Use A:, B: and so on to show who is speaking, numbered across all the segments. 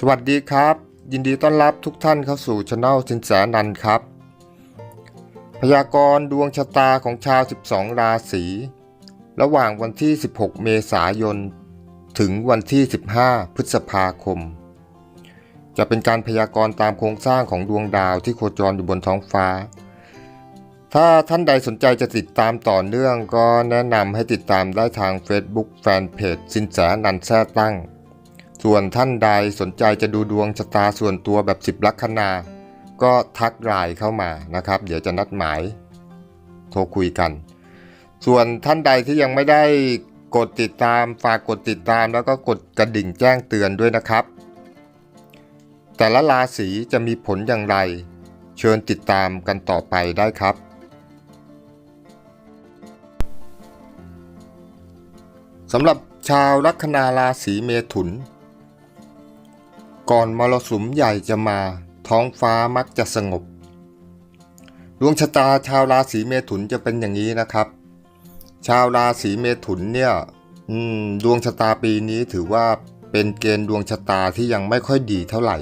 A: สวัสดีครับ ยินดีต้อนรับทุกท่านเข้าสู่ช anel สินแสนันครับ พยากรณ์ดวงชะตาของชาว 12 ราศี ระหว่างวันที่ 16 เมษายน ถึงวันที่ 15 พฤษภาคม จะเป็นการพยากรณ์ตามโครงสร้างของดวงดาวที่โคจรอยู่บนท้องฟ้า ถ้าท่านใดสนใจจะติดตามต่อเนื่องก็แนะนำให้ติดตามได้ทาง Facebook Fanpage สินแสนันแท้ตั้ง ส่วนท่านใดสนใจจะดูดวงชะตาส่วนตัวแบบ 10 ลัคนา ก็ทักไลน์เข้ามานะครับ เดี๋ยวจะนัดหมาย โทรคุยกัน ส่วนท่านใดที่ยังไม่ได้กดติดตามฝากกดติดตามแล้วก็กดกระดิ่งแจ้งเตือนด้วยนะครับ แต่ละราศีจะมีผลอย่างไร เชิญติดตามกันต่อไปได้ครับ สำหรับชาวลัคนาราศีเมถุน ก่อนมรสุมใหญ่จะมา ท้องฟ้ามักจะสงบ ดวงชะตาชาวราศีเมถุนจะเป็นอย่างนี้นะครับ ชาวราศีเมถุนเนี่ยดวงชะตาปีนี้ถือว่าเป็นเกณฑ์ดวงชะตาที่ยังไม่ค่อยดีเท่าไหร่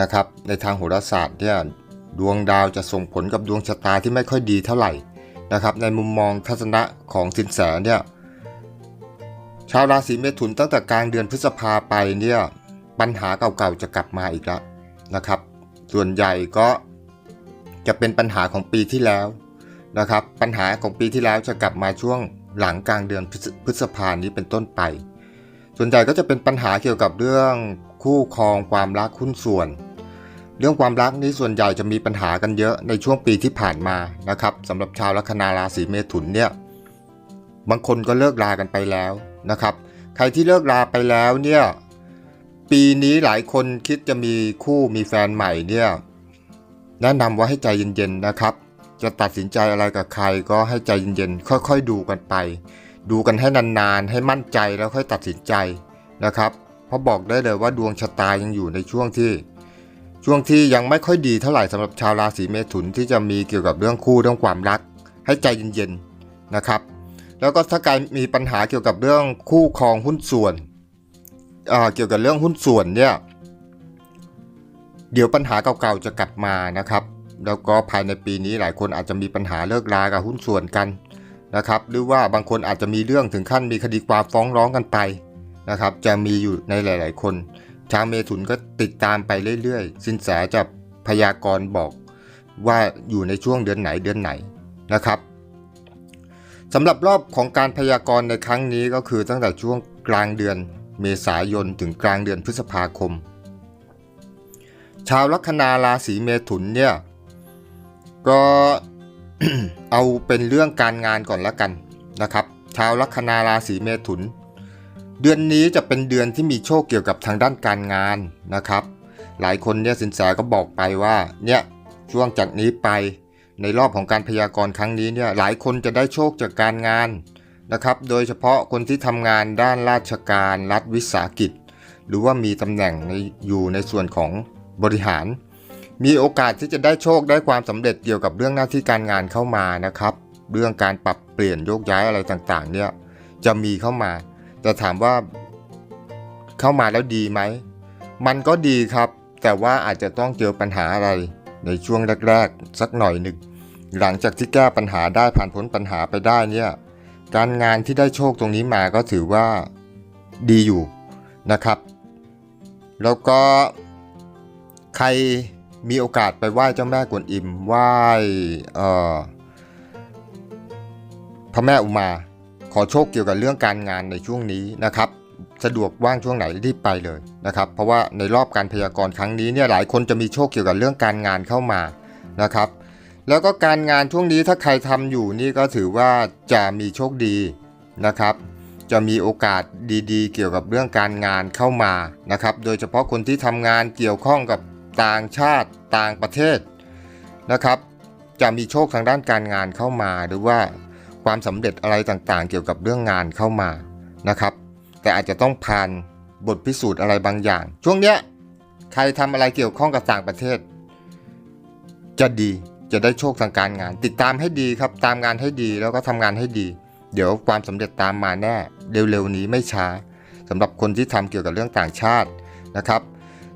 A: นะครับ ในทางโหราศาสตร์เนี่ยดวงดาวจะส่งผลกับดวงชะตาที่ไม่ค่อยดีเท่าไหร่นะครับ ในมุมมองทัศนะของสินแสเนี่ยชาวราศีเมถุนตั้งแต่กลางเดือนพฤษภาไปเนี่ย ปัญหาเก่าๆจะกลับมาอีกแล้วนะครับ ส่วนใหญ่ก็จะเป็นปัญหาของปีที่แล้วนะครับ ปัญหาของปีที่แล้วจะกลับมาช่วงหลังกลางเดือนพฤษภานี้เป็นต้นไป ส่วนใหญ่ก็จะเป็นปัญหาเกี่ยวกับเรื่องคู่ครองความรักหุ้นส่วน เรื่องความรักนี้ส่วนใหญ่จะมีปัญหากันเยอะในช่วงปีที่ผ่านมานะครับสำหรับชาวลัคนาราศีเมถุนเนี่ยบางคนก็เลิกรากันไปแล้วนะครับ ใครที่เลิกราไปแล้วเนี่ย ปีนี้หลายคนคิดจะมีคู่มีแฟนใหม่เนี่ยแนะนำว่าให้ใจเย็นๆนะครับ จะตัดสินใจอะไรกับใครก็ให้ใจเย็นๆค่อยๆดูกันไป ดูกันให้นานๆ ให้มั่นใจแล้วค่อยตัดสินใจนะครับเพราะบอกได้เลยว่าดวงชะตายังอยู่ในช่วงที่ ช่วงที่ยังไม่ค่อยดีเท่าไหร่สำหรับชาวราศีเมถุนที่จะมีเกี่ยวกับเรื่องคู่เรื่องความรัก ให้ใจเย็นๆนะครับ แล้วก็ถ้าการมีปัญหาเกี่ยวกับเรื่องคู่ครองหุ้นส่วน เกี่ยวกับเรื่องหุ้นส่วนเนี่ย เดี๋ยวปัญหาเก่าๆจะกลับมานะครับ แล้วก็ภายในปีนี้หลายคนอาจจะมีปัญหาเลิกรากับหุ้นส่วนกันนะครับ หรือว่าบางคนอาจจะมีเรื่องถึงขั้นมีคดีความฟ้องร้องกันไปนะครับ จะมีอยู่ในหลาย ๆ คนชาวเมถุนก็ติดตามไปเรื่อยๆ สินแสจะพยากรณ์บอกว่าอยู่ในช่วงเดือนไหนเดือนไหนนะครับสำหรับรอบของการพยากรณ์ในครั้งนี้ก็คือตั้งแต่ช่วงกลางเดือน เมษายนถึงกลางเดือนพฤษภาคม ชาวลัคนาราศีเมถุนเนี่ยก็เอาเป็นเรื่องการงานก่อนละกันนะครับ ชาวลัคนาราศีเมถุน เดือนนี้จะเป็นเดือนที่มีโชคเกี่ยวกับทางด้านการงานนะครับ หลายคนเนี่ยสินแสก็บอกไปว่าเนี่ยช่วงจากนี้ไปในรอบของการพยากรณ์ครั้งนี้เนี่ยหลายคนจะได้โชคจากการงาน นะครับ โดยเฉพาะคนที่ทำงานด้านราชการรัฐวิสาหกิจ หรือว่ามีตำแหน่งอยู่ในส่วนของบริหาร มีโอกาสที่จะได้โชคได้ความสำเร็จเกี่ยวกับเรื่องหน้าที่การงานเข้ามานะครับ เรื่องการปรับเปลี่ยนโยกย้ายอะไรต่างๆ เนี่ยจะมีเข้ามา แต่ถามว่าเข้ามาแล้วดีไหม มันก็ดีครับ แต่ว่าอาจจะต้องเจอปัญหาอะไรในช่วงแรก ๆ สักหน่อยหนึ่งหลังจากที่แก้ปัญหาได้ผ่านพ้นปัญหาไปได้เนี่ย การงานที่ได้โชคตรงนี้มาก็ถือว่าดีอยู่นะครับ แล้วก็ใครมีโอกาสไปไหว้เจ้าแม่กวนอิมไหว้พระแม่อุมา ขอโชคเกี่ยวกับเรื่องการงานในช่วงนี้นะครับ สะดวกว่างช่วงไหนรีบไปเลยนะครับ เพราะว่าในรอบการพยากรณ์ครั้งนี้เนี่ยหลายคนจะมีโชคเกี่ยวกับเรื่องการงานเข้ามานะครับ แล้วก็การงานช่วงนี้ถ้าใครทำอยู่นี่ก็ถือว่าจะมีโชคดีนะครับ จะมีโอกาสดีๆ เกี่ยวกับเรื่องการงานเข้ามานะครับ โดยเฉพาะคนที่ทำงานเกี่ยวข้องกับต่างชาติต่างประเทศนะครับ จะมีโชคทางด้านการงานเข้ามา หรือว่าความสำเร็จอะไรต่างๆ เกี่ยวกับเรื่องงานเข้ามานะครับ แต่อาจจะต้องผ่านบทพิสูจน์อะไรบางอย่าง ช่วงเนี้ยใครทำอะไรเกี่ยวข้องกับต่างประเทศ จะดี จะได้โชคทางการงาน ติดตามให้ดีครับ ตามงานให้ดีแล้วก็ทำงานให้ดี เดี๋ยวความสำเร็จตามมาแน่ เร็วๆนี้ไม่ช้าสำหรับคนที่ทำเกี่ยวกับเรื่องต่างชาตินะครับ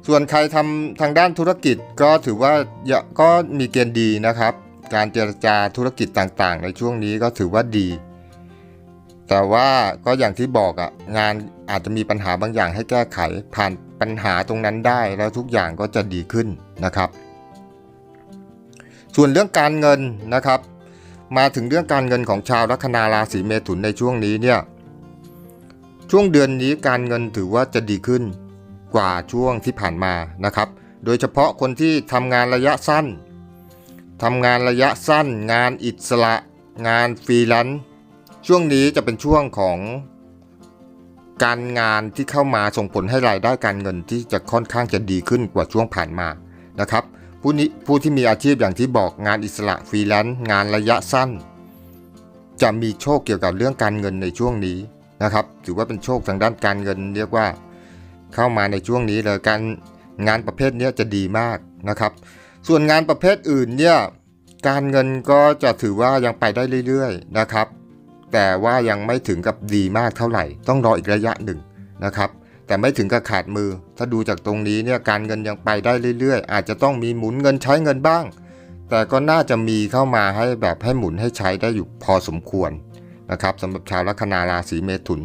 A: ส่วนใครทำทางด้านธุรกิจก็ถือว่าอย่าก็มีเกณฑ์ดีนะครับ การเจรจาธุรกิจต่างๆ ในช่วงนี้ก็ถือว่าดี แต่ว่าก็อย่างที่บอกอะงานอาจจะมีปัญหาบางอย่างให้แก้ไขผ่านปัญหาตรงนั้นได้แล้วทุกอย่างก็จะดีขึ้นนะครับ ส่วนเรื่องการเงินนะครับ มาถึงเรื่องการเงินของชาวลัคนาราศีเมถุนในช่วงนี้เนี่ยช่วงเดือนนี้การเงินถือว่าจะดีขึ้นกว่าช่วงที่ผ่านมานะครับ โดยเฉพาะคนที่ทำงานระยะสั้นทำงานระยะสั้น งานอิสระ งานฟรีแลนซ์ช่วงนี้จะเป็นช่วงของการงานที่เข้ามาส่งผลให้รายได้การเงินที่จะค่อนข้างจะดีขึ้นกว่าช่วงผ่านมานะครับ ผู้นี้ผู้ที่มีอาชีพอย่างที่บอกงานอิสระฟรีแลนซ์งานระยะสั้น จะมีโชคเกี่ยวกับเรื่องการเงินในช่วงนี้นะครับ ถือว่าเป็นโชคทางด้านการเงิน เรียกว่าเข้ามาในช่วงนี้เลยการงานประเภทนี้จะดีมากนะครับ ส่วนงานประเภทอื่นเนี่ยการเงินก็จะถือว่ายังไปได้เรื่อยๆนะครับ แต่ว่ายังไม่ถึงกับดีมากเท่าไหร่ ต้องรออีกระยะหนึ่งนะครับ แต่ไม่ถึงกับขาดมือ ถ้าดูจากตรงนี้เนี่ยการเงินยังไปได้เรื่อยๆ อาจจะต้องมีหมุนเงินใช้เงินบ้าง แต่ก็น่าจะมีเข้ามาให้แบบให้หมุนให้ใช้ได้อยู่พอสมควรนะครับสำหรับชาวลัคนาราศีเมถุน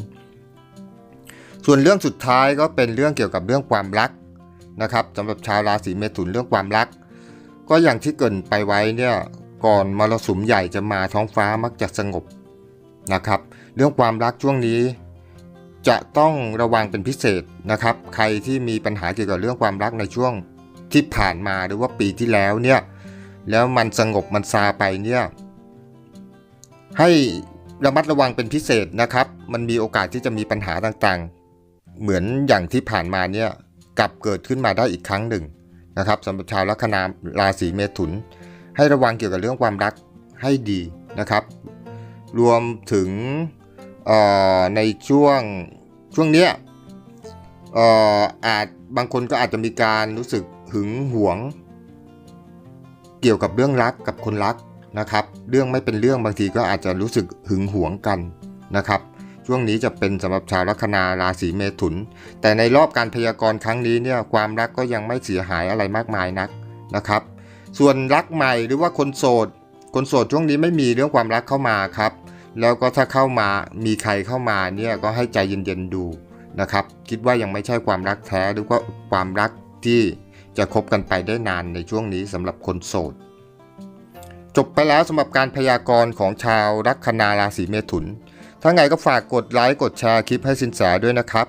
A: ส่วนเรื่องสุดท้ายก็เป็นเรื่องเกี่ยวกับเรื่องความรักนะครับสำหรับชาวราศีเมถุนเรื่องความรัก ก็อย่างที่เกินไปไว้เนี่ยก่อนมรสุมใหญ่จะมาท้องฟ้ามักจะสงบนะครับ เรื่องความรักช่วงนี้ จะต้องระวังเป็นพิเศษนะครับ ใครที่มีปัญหาเกี่ยวกับเรื่องความรักในช่วงที่ผ่านมาหรือว่าปีที่แล้วเนี่ยแล้วมันสงบมันซาไปเนี่ยให้ระมัดระวังเป็นพิเศษนะครับ มันมีโอกาสที่จะมีปัญหาต่างๆ เหมือนอย่างที่ผ่านมาเนี่ยกลับเกิดขึ้นมาได้อีกครั้งหนึ่งนะครับสำหรับชาวลัคนาราศีเมถุน ให้ระวังเกี่ยวกับเรื่องความรักให้ดีนะครับ รวมถึง ในช่วงช่วงเนี้ยอาจบางคนก็อาจจะมีการรู้สึกหึงหวง เกี่ยวกับเรื่องรักกับคนรักนะครับ เรื่องไม่เป็นเรื่องบางทีก็อาจจะรู้สึกหึงหวงกันนะครับช่วงนี้จะเป็นสำหรับชาวลัคนาราศีเมถุน แต่ในรอบการพยากรณ์ครั้งนี้เนี่ยความรักก็ยังไม่เสียหายอะไรมากมายนักนะครับ ส่วนรักใหม่หรือว่าคนโสด คนโสดช่วงนี้ไม่มีเรื่องความรักเข้ามาครับ แล้วก็ถ้าเข้ามามีใครเข้ามาเนี่ยก็ให้ใจเย็นๆดูนะครับ คิดว่ายังไม่ใช่ความรักแท้หรือว่าความรักที่จะคบกันไปได้นานในช่วงนี้สำหรับคนโสด จบไปแล้วสำหรับการพยากรณ์ของชาวลัคนาราศีเมถุน ถ้าไงก็ฝากกดไลค์กดแชร์คลิปให้สินแสด้วยนะครับ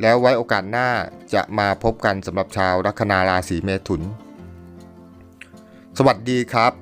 A: แล้วไว้โอกาสหน้าจะมาพบกันสำหรับชาวลัคนาราศีเมถุน สวัสดีครับ